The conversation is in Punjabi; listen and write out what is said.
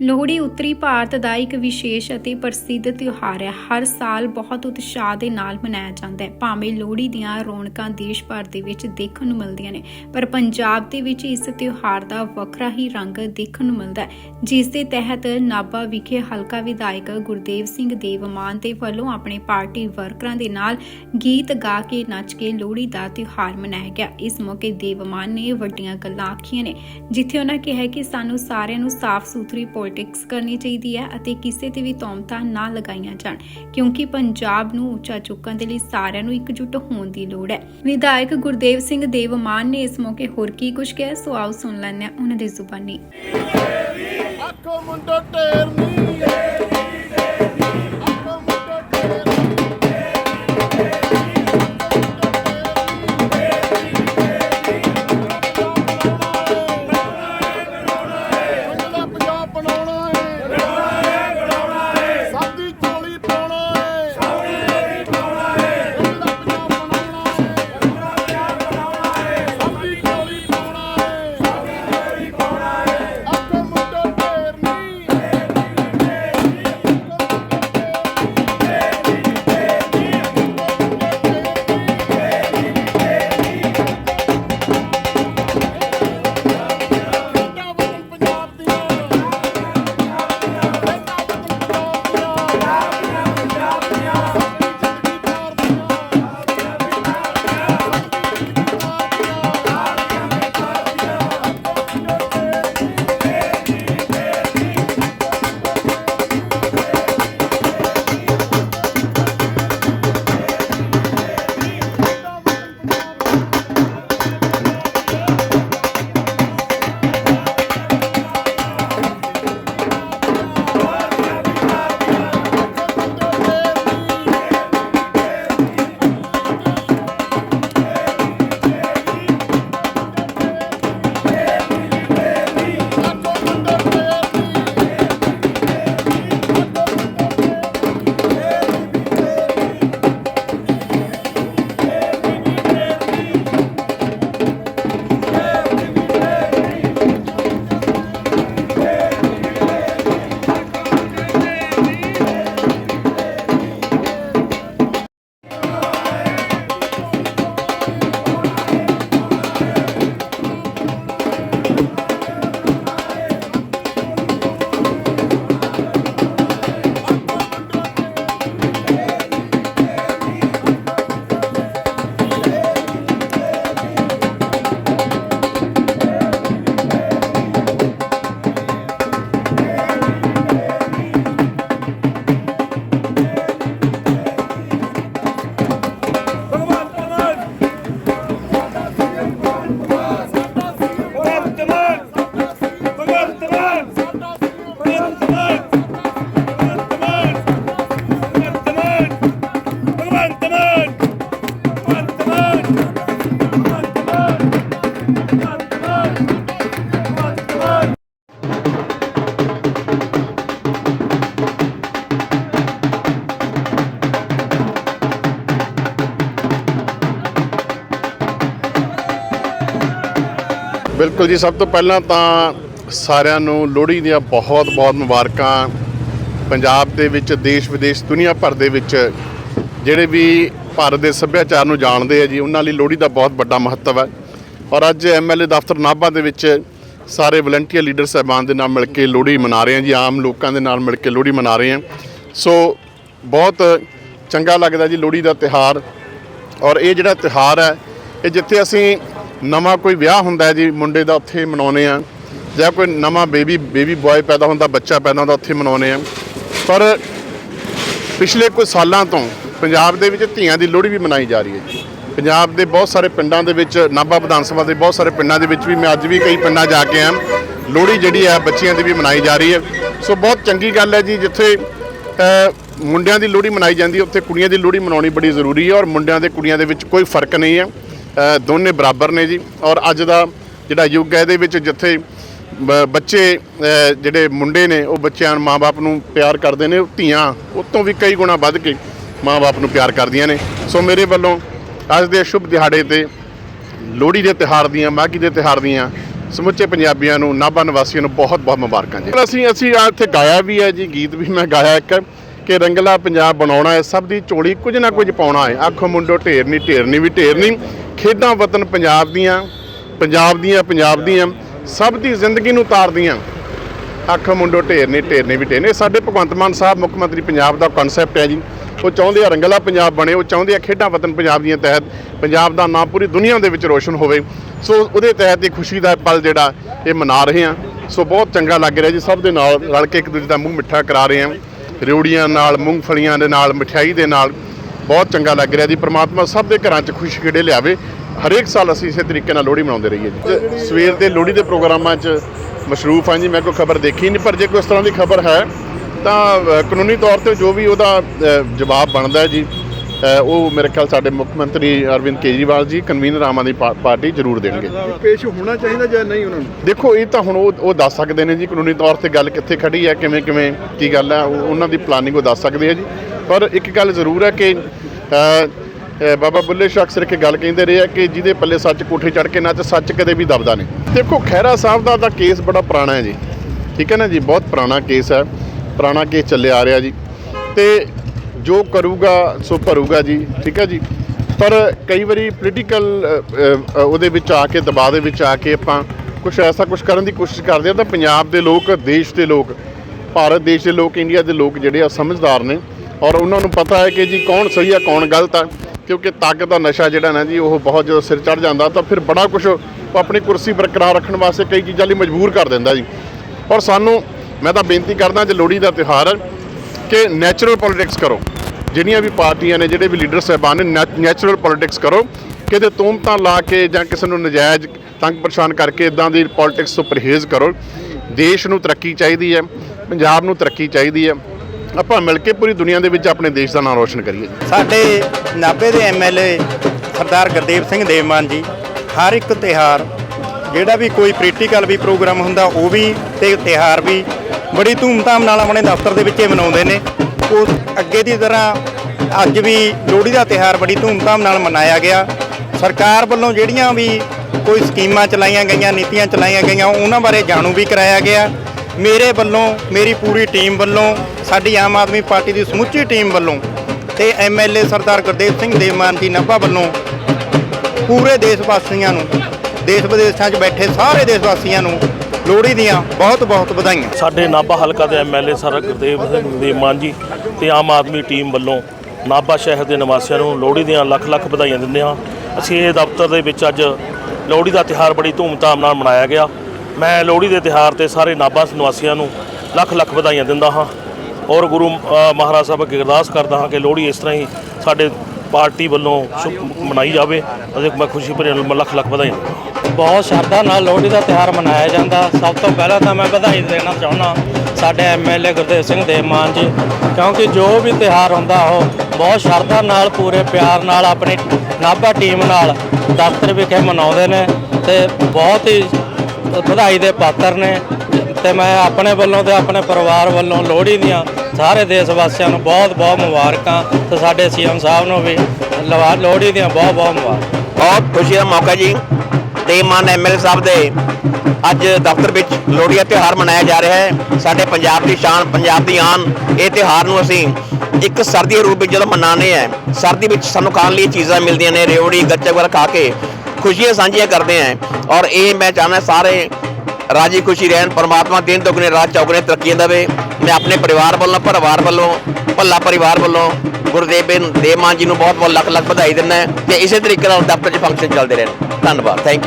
ਲੋਹੜੀ ਉੱਤਰੀ ਭਾਰਤ ਦਾ ਇੱਕ ਵਿਸ਼ੇਸ਼ ਅਤੇ ਪ੍ਰਸਿੱਧ ਤਿਉਹਾਰ ਹੈ। ਹਰ ਸਾਲ ਬਹੁਤ ਉਤਸ਼ਾਹ ਦੇ ਨਾਲ ਮਨਾਇਆ ਜਾਂਦਾ ਹੈ। ਭਾਵੇਂ ਲੋਹੜੀ ਦੀਆਂ ਰੌਣਕਾਂ ਦੇਸ਼ ਭਰ ਦੇ ਵਿੱਚ ਦੇਖਣ ਨੂੰ ਮਿਲਦੀਆਂ ਨੇ, ਪਰ ਪੰਜਾਬ ਦੇ ਵਿੱਚ ਇਸ ਤਿਉਹਾਰ ਦਾ ਵੱਖਰਾ ਹੀ ਰੰਗ ਦੇਖਣ ਨੂੰ ਮਿਲਦਾ ਹੈ। ਜਿਸ ਦੇ ਤਹਿਤ ਨਾਭਾ ਵਿਖੇ ਹਲਕਾ ਵਿਧਾਇਕ ਗੁਰਦੇਵ ਸਿੰਘ ਦੇਵਮਾਨ ਦੇ ਵੱਲੋਂ ਆਪਣੇ ਪਾਰਟੀ ਵਰਕਰਾਂ ਦੇ ਨਾਲ ਗੀਤ ਗਾ ਕੇ ਨੱਚ ਕੇ ਲੋਹੜੀ ਦਾ ਤਿਉਹਾਰ ਮਨਾਇਆ ਗਿਆ। ਇਸ ਮੌਕੇ ਦੇਵਮਾਨ ਨੇ ਵੱਡੀਆਂ ਗੱਲਾਂ ਆਖੀਆਂ ਨੇ, ਜਿੱਥੇ ਉਹਨਾਂ ਕਿਹਾ ਕਿ ਸਾਨੂੰ ਸਾਰਿਆਂ ਨੂੰ ਸਾਫ਼ ਸੁਥਰੀ ਪੋਲਿਟਿਕਸ ਕਰਨੀ ਚਾਹੀਦੀ ਹੈ ਅਤੇ ਕਿਸੇ ਤੇ ਵੀ ਤੌਮਤਾਂ ਨਾ ਲਗਾਈਆਂ ਜਾਣ, ਕਿਉਂਕਿ ਪੰਜਾਬ ਨੂੰ ਉੱਚਾ ਚੁੱਕਣ ਦੇ ਲਈ ਸਾਰਿਆਂ ਨੂੰ ਇਕਜੁੱਟ ਹੋਣ ਦੀ ਲੋੜ ਹੈ। ਵਿਧਾਇਕ ਗੁਰਦੇਵ ਸਿੰਘ ਦੇਵਮਾਨ ਨੇ ਇਸ ਮੌਕੇ ਹੋਰ ਕੀ ਕੁਝ ਕਿਹਾ, ਸੋ ਆਓ ਸੁਣ ਲੈਂਦੇ ਹਾਂ ਉਹਨਾਂ ਦੀ ਜ਼ੁਬਾਨੀ। ਆਖੋ ਮੁੰਡੋ, ਢੇਰ ਨੀ ਬਿਲਕੁਲ ਜੀ, ਸਭ ਤੋਂ ਪਹਿਲਾਂ ਤਾਂ ਸਾਰਿਆਂ ਨੂੰ ਲੋਹੜੀ ਦੀਆਂ ਬਹੁਤ-ਬਹੁਤ ਮੁਬਾਰਕਾਂ। ਪੰਜਾਬ ਦੇ ਵਿੱਚ, ਦੇਸ਼ ਵਿਦੇਸ਼, ਦੁਨੀਆ ਭਰ ਦੇ ਵਿੱਚ ਜਿਹੜੇ ਵੀ ਭਾਰਤ ਦੇ ਸੱਭਿਆਚਾਰ ਨੂੰ ਜਾਣਦੇ ਆ ਜੀ, ਉਹਨਾਂ ਲਈ ਲੋਹੜੀ ਦਾ ਬਹੁਤ ਵੱਡਾ ਮਹੱਤਵ ਹੈ। ਔਰ ਅੱਜ ਐਮਐਲਏ ਦਫ਼ਤਰ ਨਾਭਾ ਦੇ ਵਿੱਚ ਸਾਰੇ ਵਲੰਟੀਅਰ ਲੀਡਰ ਸਾਹਿਬਾਨ ਦੇ ਨਾਲ ਮਿਲ ਕੇ ਲੋਹੜੀ ਮਨਾ ਰਹੇ ਹਾਂ ਜੀ, ਆਮ ਲੋਕਾਂ ਦੇ ਨਾਲ ਮਿਲ ਕੇ ਲੋਹੜੀ ਮਨਾ ਰਹੇ ਹਾਂ। ਸੋ ਬਹੁਤ ਚੰਗਾ ਲੱਗਦਾ ਜੀ ਲੋਹੜੀ ਦਾ ਤਿਹਾਰ ਔਰ ਇਹ ਜਿਹੜਾ ਤਿਹਾਰ ਹੈ, ਇਹ ਜਿੱਥੇ ਅਸੀਂ ਨਵਾਂ ਕੋਈ ਵਿਆਹ ਹੁੰਦਾ ਜੀ, ਮੁੰਡੇ ਦਾ ਉੱਥੇ ਮਨਾਉਨੇ ਆ ਜਾਂ ਕੋਈ ਨਵਾਂ ਬੇਬੀ ਬੇਬੀ ਬॉय ਪੈਦਾ ਹੁੰਦਾ, ਬੱਚਾ ਪੈਦਾ ਹੁੰਦਾ, ਉੱਥੇ ਮਨਾਉਨੇ ਆ ਪਰ ਪਿਛਲੇ ਕੁਝ ਸਾਲਾਂ ਤੋਂ ਪੰਜਾਬ ਦੇ ਵਿੱਚ ਧੀਆਂ ਦੀ ਲੋਹੜੀ ਵੀ ਮਨਾਈ ਜਾ ਰਹੀ ਹੈ ਜੀ। ਪੰਜਾਬ ਦੇ ਬਹੁਤ ਸਾਰੇ ਪਿੰਡਾਂ ਦੇ ਵਿੱਚ, ਨਾਭਾ ਵਿਧਾਨ ਸਭਾ ਦੇ ਬਹੁਤ ਸਾਰੇ ਪਿੰਡਾਂ ਦੇ ਵਿੱਚ ਵੀ ਮੈਂ ਅੱਜ ਵੀ ਕਈ ਪਿੰਡਾਂ ਜਾ ਕੇ ਆ ਲੋਹੜੀ ਜਿਹੜੀ ਹੈ, ਬੱਚਿਆਂ ਦੀ ਵੀ ਮਨਾਈ ਜਾ ਰਹੀ ਹੈ। ਸੋ ਬਹੁਤ ਚੰਗੀ ਗੱਲ ਹੈ ਜੀ, ਜਿੱਥੇ ਮੁੰਡਿਆਂ ਦੀ ਲੋਹੜੀ ਮਨਾਈ ਜਾਂਦੀ ਹੈ, ਉੱਥੇ ਕੁੜੀਆਂ ਦੀ ਲੋਹੜੀ ਮਨਾਉਣੀ ਬੜੀ ਜ਼ਰੂਰੀ ਹੈ ਔਰ ਮੁੰਡਿਆਂ ਤੇ ਕੁੜੀਆਂ ਦੇ ਵਿੱਚ ਕੋਈ ਫ਼ਰਕ ਨਹੀਂ ਹੈ। ਦੋਨੇ ਬਰਾਬਰ ਨੇ ਜੀ। ਔਰ ਅੱਜ ਦਾ ਜਿਹੜਾ ਯੁੱਗ ਹੈ, ਇਹਦੇ ਵਿੱਚ ਜਿੱਥੇ ਬ- ਬੱਚੇ ਜਿਹੜੇ ਮੁੰਡੇ ਨੇ, ਉਹ ਬੱਚਿਆਂ ਨੂੰ ਮਾਪੇ ਨੂੰ ਪਿਆਰ ਕਰਦੇ ਨੇ ਧੀਆਂ ਉਹ ਤੋਂ ਵੀ ਕਈ ਗੁਣਾ ਵੱਧ ਕੇ ਮਾਪੇ ਨੂੰ ਪਿਆਰ ਕਰਦੀਆਂ ਨੇ। ਸੋ ਮੇਰੇ ਵੱਲੋਂ ਅੱਜ ਦੇ ਸ਼ੁਭ ਦਿਹਾੜੇ ਤੇ, ਲੋਹੜੀ ਦੇ ਤਿਹਾਰ ਦੀਆਂ, ਮਾਘੀ ਦੇ ਤਿਹਾਰ ਦੀਆਂ ਸਮੁੱਚੇ ਪੰਜਾਬੀਆਂ ਨੂੰ, ਨਾਭਾ ਨਿਵਾਸੀਆਂ ਨੂੰ ਬਹੁਤ ਬਹੁਤ ਮੁਬਾਰਕਾਂ ਜੀ। ਅਸੀਂ ਅਸੀਂ ਆ ਇੱਥੇ ਗਾਇਆ ਵੀ ਹੈ ਜੀ, ਗੀਤ ਵੀ ਮੈਂ ਗਾਇਆ ਇੱਕ, ਕਿ ਰੰਗਲਾ ਪੰਜਾਬ ਬਣਾਉਣਾ ਹੈ, ਸਭ ਦੀ ਝੋਲੀ ਕੁਝ ਨਾ ਕੁਝ ਪਾਉਣਾ ਹੈ। ਆਖੋ ਮੁੰਡੋ ਢੇਰ ਨਹੀਂ ਢੇਰ ਨਹੀਂ ਵੀ ਢੇਰ ਨਹੀਂ ਖੇਡਾਂ ਵਤਨ ਪੰਜਾਬ ਦੀਆਂ ਪੰਜਾਬ ਦੀਆਂ ਪੰਜਾਬ ਦੀਆਂ, ਸਭ ਦੀ ਜ਼ਿੰਦਗੀ ਨੂੰ ਤਾਰਦੀਆਂ। ਅੱਖ ਮੁੰਡੋ ਢੇਰ ਨੇ ਢੇਰ ਨੇ ਵੀ ਢੇਰ ਨੇ ਸਾਡੇ ਭਗਵੰਤ ਮਾਨ ਸਾਹਿਬ, ਮੁੱਖ ਮੰਤਰੀ ਪੰਜਾਬ ਦਾ ਕਨਸੈਪਟ ਹੈ ਜੀ। ਉਹ ਚਾਹੁੰਦੇ ਆ ਰੰਗਲਾ ਪੰਜਾਬ ਬਣੇ, ਉਹ ਚਾਹੁੰਦੇ ਆ ਖੇਡਾਂ ਵਤਨ ਪੰਜਾਬ ਦੀਆਂ ਤਹਿਤ ਪੰਜਾਬ ਦਾ ਨਾਮ ਪੂਰੀ ਦੁਨੀਆ ਦੇ ਵਿੱਚ ਰੋਸ਼ਨ ਹੋਵੇ। ਸੋ ਉਹਦੇ ਤਹਿਤ ਇਹ ਖੁਸ਼ੀ ਦਾ ਪਲ ਜਿਹੜਾ ਇਹ ਮਨਾ ਰਹੇ ਆ। ਸੋ ਬਹੁਤ ਚੰਗਾ ਲੱਗ ਰਿਹਾ ਜੀ, ਸਭ ਦੇ ਨਾਲ ਰਲ ਕੇ ਇੱਕ ਦੂਜੇ ਦਾ ਮੂੰਹ ਮਿੱਠਾ ਕਰਾ ਰਹੇ ਆ। ਰਿਉੜੀਆਂ ਨਾਲ, ਮੂੰਗਫਲੀਆਂ ਦੇ ਨਾਲ, ਮਠਿਆਈ ਦੇ ਨਾਲ। ਬਹੁਤ ਚੰਗਾ ਲੱਗ ਰਿਹਾ ਜੀ। ਪ੍ਰਮਾਤਮਾ ਸਭ ਦੇ ਘਰਾਂ 'ਚ ਖੁਸ਼ੀ ਖੇੜੇ ਲਿਆਵੇ। ਹਰੇਕ ਸਾਲ ਅਸੀਂ ਇਸੇ ਤਰੀਕੇ ਨਾਲ ਲੋਹੜੀ ਮਨਾਉਂਦੇ ਰਹੀਏ ਜੀ। ਸਵੇਰ ਦੇ ਲੋਹੜੀ ਦੇ ਪ੍ਰੋਗਰਾਮਾਂ 'ਚ ਮਸ਼ਰੂਫ ਹਾਂ ਜੀ ਮੈਂ ਕੋਈ ਖਬਰ ਦੇਖੀ ਨਹੀਂ ਪਰ ਜੇ ਕੋਈ ਇਸ ਤਰ੍ਹਾਂ ਦੀ ਖਬਰ ਹੈ ਤਾਂ ਕਾਨੂੰਨੀ ਤੌਰ ਤੇ ਜੋ ਵੀ ਉਹਦਾ ਜਵਾਬ ਬਣਦਾ ਹੈ ਜੀ ਉਹ ਮੇਰੇ ਖਿਆਲ ਸਾਡੇ ਮੁੱਖ ਮੰਤਰੀ ਅਰਵਿੰਦ ਕੇਜਰੀਵਾਲ ਜੀ ਕਨਵੀਨਰ ਆਮ ਆਦਮੀ ਪਾਰਟੀ ਜ਼ਰੂਰ ਦੇਣਗੇ। ਪੇਸ਼ ਹੋਣਾ ਚਾਹੀਦਾ ਜਾਂ ਨਹੀਂ ਉਹਨਾਂ ਨੂੰ? ਦੇਖੋ ਇਹ ਤਾਂ ਹੁਣ ਉਹ ਉਹ ਦੱਸ ਸਕਦੇ ਨੇ ਜੀ ਕਾਨੂੰਨੀ ਤੌਰ ਤੇ ਗੱਲ ਕਿੱਥੇ ਖੜੀ ਹੈ ਕਿਵੇਂ ਕਿਵੇਂ ਕੀ ਗੱਲ ਹੈ ਉਹ- ਉਹਨਾਂ ਦੀ ਪਲਾਨਿੰਗ ਉਹ ਦੱਸ ਸਕਦੇ ਆ ਜੀ। ਪਰ ਇੱਕ ਗੱਲ ਜ਼ਰੂਰ ਹੈ ਕਿ ਬਾਬਾ ਬੁੱਲੇ ਸ਼ਾਹ ਅਕਸਰ ਇੱਕ ਗੱਲ ਕਹਿੰਦੇ ਰਹੇ ਆ ਕਿ ਜਿਹਦੇ ਪੱਲੇ ਸੱਚ ਕੋਠੇ ਚੜ ਕੇ ਨਾ ਨੱਚ ਸੱਚ ਕਦੇ ਵੀ ਦਬਦਾ ਨਹੀਂ। ਦੇਖੋ, ਖਹਿਰਾ ਸਾਹਿਬ ਦਾ ਤਾਂ ਕੇਸ ਬੜਾ ਪੁਰਾਣਾ ਹੈ ਜੀ। ਠੀਕ ਹੈ ਨਾ ਜੀ? ਬਹੁਤ ਪੁਰਾਣਾ ਕੇਸ ਹੈ। ਪੁਰਾਣਾ ਕੇਸ ਚੱਲਿਆ ਆ ਰਿਹਾ ਜੀ। ਤੇ ਜੋ ਕਰੂਗਾ, ਸੋ ਭਰੂਗਾ ਜੀ। ਠੀਕ ਹੈ ਜੀ? ਪਰ ਕਈ ਵਾਰੀ ਪੋਲੀਟੀਕਲ ਉਹਦੇ ਵਿੱਚ ਆ ਕੇ, ਦਬਾਅ ਦੇ ਵਿੱਚ ਆ ਕੇ ਆਪਾਂ ਕੁਝ ਐਸਾ ਕੁਝ ਕਰਨ ਦੀ ਕੋਸ਼ਿਸ਼ ਕਰਦੇ ਆ ਤਾਂ ਪੰਜਾਬ ਦੇ ਲੋਕ, ਦੇਸ਼ ਦੇ ਲੋਕ, ਭਾਰਤ ਦੇਸ਼ ਦੇ ਲੋਕ, ਇੰਡੀਆ ਦੇ ਲੋਕ ਜਿਹੜੇ ਆ ਸਮਝਦਾਰ ਨੇ। ਔਰ ਉਹਨਾਂ ਨੂੰ ਪਤਾ ਹੈ ਕਿ ਜੀ ਕੌਣ ਸਹੀ ਆ, ਕੌਣ ਗਲਤ ਆ, ਕਿਉਂਕਿ ਤਾਕਤ ਦਾ ਨਸ਼ਾ ਜਿਹੜਾ ਨਾ ਜੀ, ਉਹ ਬਹੁਤ ਜਦੋਂ ਸਿਰ ਚੜ ਜਾਂਦਾ, ਤਾਂ ਫਿਰ ਬੜਾ ਕੁਝ ਉਹ ਆਪਣੀ ਕੁਰਸੀ ਬਰਕਰਾਰ ਰੱਖਣ ਵਾਸਤੇ ਕਈ ਚੀਜ਼ਾਂ ਲਈ ਮਜਬੂਰ ਕਰ ਦਿੰਦਾ ਜੀ। ਔਰ ਸਾਨੂੰ, ਮੈਂ ਤਾਂ ਬੇਨਤੀ ਕਰਦਾ ਜੇ ਲੋਹੜੀ ਦਾ ਤਿਉਹਾਰ ਹੈ ਕਿ ਨੈਚੁਰਲ ਪੋਲਿਟਿਕਸ ਕਰੋ। ਜਿਹੜੀਆਂ ਵੀ ਪਾਰਟੀਆਂ ਨੇ, ਜਿਹੜੇ ਵੀ ਲੀਡਰ ਸਾਹਿਬਾਨ ਨੇ ਨੈਚੁਰਲ ਪੋਲਿਟਿਕਸ ਕਰੋ। ਕਿਤੇ ਤੁਮਤਾਂ ਲਾ ਕੇ ਜਾਂ ਕਿਸੇ ਨੂੰ ਨਜਾਇਜ਼ ਤੰਗ ਪਰੇਸ਼ਾਨ ਕਰਕੇ ਇਦਾਂ ਦੀ ਪੋਲਿਟਿਕਸ ਤੋਂ ਪਰਹੇਜ਼ ਕਰੋ। ਦੇਸ਼ ਨੂੰ ਤਰੱਕੀ ਚਾਹੀਦੀ ਹੈ, ਪੰਜਾਬ ਨੂੰ ਤਰੱਕੀ ਚਾਹੀਦੀ ਹੈ। ਆਪਾਂ ਮਿਲ ਕੇ ਪੂਰੀ ਦੁਨੀਆ ਦੇ ਵਿੱਚ ਆਪਣੇ ਦੇਸ਼ ਦਾ ਨਾਮ ਰੋਸ਼ਨ ਕਰੀਏ। ਸਾਡੇ ਨਾਭੇ ਦੇ ਐਮਐਲਏ ਸਰਦਾਰ ਗੁਰਦੇਵ ਸਿੰਘ ਦੇਵਮਾਨ ਜੀ, ਹਰ ਇੱਕ ਤਿਹਾਰ ਜਿਹੜਾ ਵੀ ਕੋਈ ਪੋਲੀਟੀਕਲ ਵੀ ਪ੍ਰੋਗਰਾਮ ਹੁੰਦਾ, ਉਹ ਵੀ ਤੇ ਤਿਹਾਰ ਵੀ ਬੜੀ ਧੂਮਧਾਮ ਨਾਲ ਆਪਣੇ ਦਫ਼ਤਰ ਦੇ ਵਿੱਚ ਹੀ ਮਨਾਉਂਦੇ ਨੇ। ਉਹ ਅੱਗੇ ਦੀ ਤਰ੍ਹਾਂ ਅੱਜ ਵੀ ਲੋਹੜੀ ਦਾ ਤਿਹਾਰ ਬੜੀ ਧੂਮਧਾਮ ਨਾਲ ਮਨਾਇਆ ਗਿਆ। ਸਰਕਾਰ ਵੱਲੋਂ ਜਿਹੜੀਆਂ ਵੀ ਕੋਈ ਸਕੀਮਾਂ ਚਲਾਈਆਂ ਗਈਆਂ, ਨੀਤੀਆਂ ਚਲਾਈਆਂ ਗਈਆਂ, ਉਹਨਾਂ ਬਾਰੇ ਜਾਣੂ ਵੀ ਕਰਾਇਆ ਗਿਆ। ਮੇਰੇ ਵੱਲੋਂ, ਮੇਰੀ ਪੂਰੀ ਟੀਮ ਵੱਲੋਂ, ਸਾਡੀ ਆਮ ਆਦਮੀ ਪਾਰਟੀ ਦੀ ਸਮੁੱਚੀ ਟੀਮ ਵੱਲੋਂ ਤੇ ਐਮਐਲਏ ਸਰਦਾਰ ਗੁਰਦੇਵ ਸਿੰਘ ਦੇਵਮਾਨ ਜੀ ਨਾਭਾ ਵੱਲੋਂ ਪੂਰੇ ਦੇਸ਼ ਵਾਸੀਆਂ ਨੂੰ, ਦੇਸ਼ ਵਿਦੇਸ਼ਾਂ 'ਚ ਬੈਠੇ ਸਾਰੇ ਦੇਸ਼ ਵਾਸੀਆਂ ਨੂੰ ਲੋਹੜੀ ਦੀਆਂ ਬਹੁਤ ਬਹੁਤ ਵਧਾਈਆਂ। ਸਾਡੇ ਨਾਭਾ ਹਲਕਾ ਦੇ ਐਮਐਲਏ ਸਰ ਗੁਰਦੇਵ ਸਿੰਘ ਦੇ ਮਾਨ ਜੀ ਤੇ ਆਮ ਆਦਮੀ ਟੀਮ ਵੱਲੋਂ ਨਾਭਾ ਸ਼ਹਿਰ ਦੇ ਨਿਵਾਸੀਆਂ ਨੂੰ ਲੋਹੜੀ ਦੀਆਂ ਲੱਖ ਲੱਖ ਵਧਾਈਆਂ ਦਿੰਦੇ ਹਾਂ। ਅਸੀਂ ਇਹ ਦਫ਼ਤਰ ਦੇ ਵਿੱਚ ਅੱਜ ਲੋਹੜੀ ਦਾ ਤਿਉਹਾਰ ਬੜੀ ਧੂਮਧਾਮ ਨਾਲ ਮਨਾਇਆ ਗਿਆ। ਮੈਂ ਲੋਹੜੀ ਦੇ ਤਿਉਹਾਰ ਤੇ ਸਾਰੇ ਨਾਭਾ ਨਿਵਾਸੀਆਂ ਨੂੰ ਲੱਖ ਲੱਖ ਵਧਾਈਆਂ ਦਿੰਦਾ ਹਾਂ। ਔਰ ਗੁਰੂ ਮਹਾਰਾਜ ਸਾਹਿਬ ਅੱਗੇ ਅਰਦਾਸ ਕਰਦਾ ਹਾਂ ਕਿ ਲੋਹੜੀ ਇਸ ਤਰ੍ਹਾਂ ਹੀ ਸਾਡੇ ਪਾਰਟੀ ਵੱਲੋਂ ਸ਼ੁਭ ਮਨਾਈ ਜਾਵੇ ਅਤੇ ਮੈਂ ਖੁਸ਼ੀ ਭਰੇ ਨਾਲ ਲੱਖ ਲੱਖ ਵਧਾਈਆਂ ਬਹੁਤ ਸ਼ਰਧਾ ਨਾਲ ਲੋਹੜੀ ਦਾ ਤਿਉਹਾਰ ਮਨਾਇਆ ਜਾਂਦਾ। ਸਭ ਤੋਂ ਪਹਿਲਾਂ ਤਾਂ ਮੈਂ ਵਧਾਈ ਦੇਣਾ ਚਾਹੁੰਦਾ ਸਾਡੇ ਐਮਐਲਏ ਗੁਰਦੇਵ ਸਿੰਘ ਦੇਵਮਾਨ ਜੀ, ਕਿਉਂਕਿ ਜੋ ਵੀ ਤਿਉਹਾਰ ਹੁੰਦਾ ਉਹ ਬਹੁਤ ਸ਼ਰਧਾ ਨਾਲ, ਪੂਰੇ ਪਿਆਰ ਨਾਲ, ਆਪਣੀ ਨਾਭਾ ਟੀਮ ਨਾਲ ਦਫ਼ਤਰ ਵਿਖੇ ਮਨਾਉਂਦੇ ਨੇ ਤੇ ਬਹੁਤ ਹੀ ਵਧਾਈ ਦੇ ਪਾਤਰ ਨੇ ਤੇ ਮੈਂ ਆਪਣੇ ਵੱਲੋਂ ਤੇ ਆਪਣੇ ਪਰਿਵਾਰ ਵੱਲੋਂ ਲੋਹੜੀ ਦੀਆਂ ਸਾਰੇ ਦੇਸ਼ ਵਾਸੀਆਂ ਨੂੰ ਬਹੁਤ ਬਹੁਤ ਮੁਬਾਰਕਾਂ ਤੇ ਸਾਡੇ ਸੀਐਮ ਸਾਹਿਬ ਨੂੰ ਵੀ ਲਵਾ ਲੋਹੜੀ ਦੀਆਂ ਬਹੁਤ ਬਹੁਤ ਮੁਬਾਰਕਾਂ। ਬਹੁਤ ਖੁਸ਼ੀ ਦਾ ਮੌਕਾ ਜੀ। ਤੇ ਮਾਨ ਐਮਐਲਏ ਸਾਹਿਬ ਦੇ ਅੱਜ ਦਫ਼ਤਰ ਵਿੱਚ ਲੋਹੜੀ ਦਾ ਤਿਉਹਾਰ ਮਨਾਇਆ ਜਾ ਰਿਹਾ ਹੈ। ਸਾਡੇ ਪੰਜਾਬ ਦੀ ਸ਼ਾਨ, ਪੰਜਾਬ ਦੀ ਆਨ, ਇਹ ਤਿਉਹਾਰ ਨੂੰ ਅਸੀਂ ਇੱਕ ਸਰਦੀ ਰੂਪ ਵਿੱਚ ਜਦੋਂ ਮਨਾਉਂਦੇ ਆ ਸਰਦੀ ਵਿੱਚ ਸਾਨੂੰ ਖਾਣ ਲਈ ਚੀਜ਼ਾਂ ਮਿਲਦੀਆਂ ਨੇ ਰਿਓੜੀ ਗੱਚਕ ਵਗੈਰਾ ਖਾ ਕੇ ਖੁਸ਼ੀਆਂ ਸਾਂਝੀਆਂ ਕਰਦੇ ਆ। ਔਰ ਇਹ ਮੈਂ ਚਾਹੁੰਦਾ ਸਾਰੇ ਰਾਜੀ ਖੁਸ਼ੀ ਰਹਿਣ, ਪਰਮਾਤਮਾ ਦਿਨ ਦੁਗਣੇ, ਰਾਤ ਚੌਗਣੇ ਤਰੱਕੀਆਂ ਦੇਵੇ। ਮੈਂ ਆਪਣੇ ਪਰਿਵਾਰ ਵੱਲੋਂ ਪਰਿਵਾਰ ਵੱਲੋਂ, ਭੱਲਾ ਪਰਿਵਾਰ ਵੱਲੋਂ ਗੁਰਦੇਵ ਦੇਵ ਮਾਨ ਜੀ ਨੂੰ ਬਹੁਤ ਬਹੁਤ ਲੱਖ ਲੱਖ ਵਧਾਈ ਦਿੰਦਾ ਤੇ ਇਸੇ ਤਰੀਕੇ ਨਾਲ ਦਫ਼ਤਰ 'ਚ ਫੰਕਸ਼ਨ ਚੱਲਦੇ ਰਹਿਣ। ਧੰਨਵਾਦ। ਥੈਂਕ